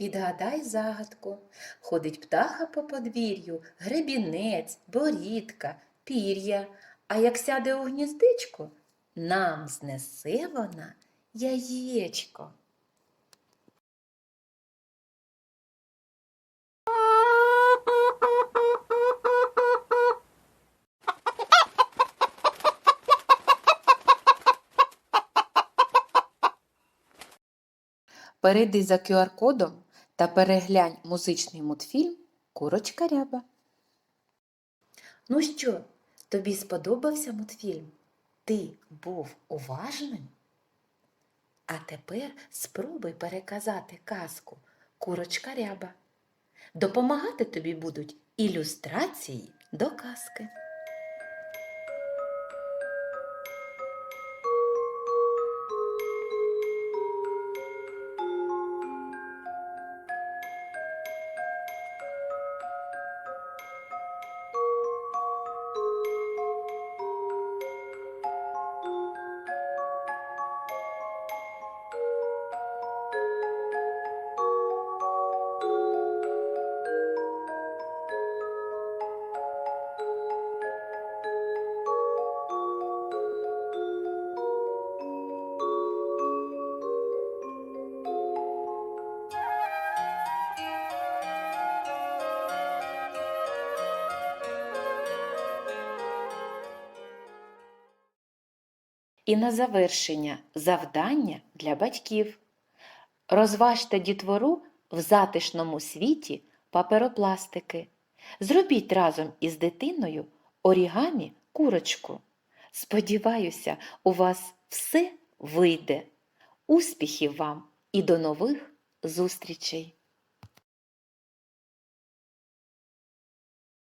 Відгадай загадку. Ходить птаха по подвір'ю, гребінець, борідка, пір'я. А як сяде у гніздечко, нам знесе вона яєчко. Перейди за QR-кодом та переглянь музичний мультфільм Курочка Ряба. Ну що, тобі сподобався мультфільм? Ти був уважним? А тепер спробуй переказати казку Курочка Ряба. Допомагати тобі будуть ілюстрації до казки. І на завершення завдання для батьків. Розважте дітвору в затишному світі паперопластики. Зробіть разом із дитиною орігамі курочку. Сподіваюся, у вас все вийде. Успіхів вам і до нових зустрічей!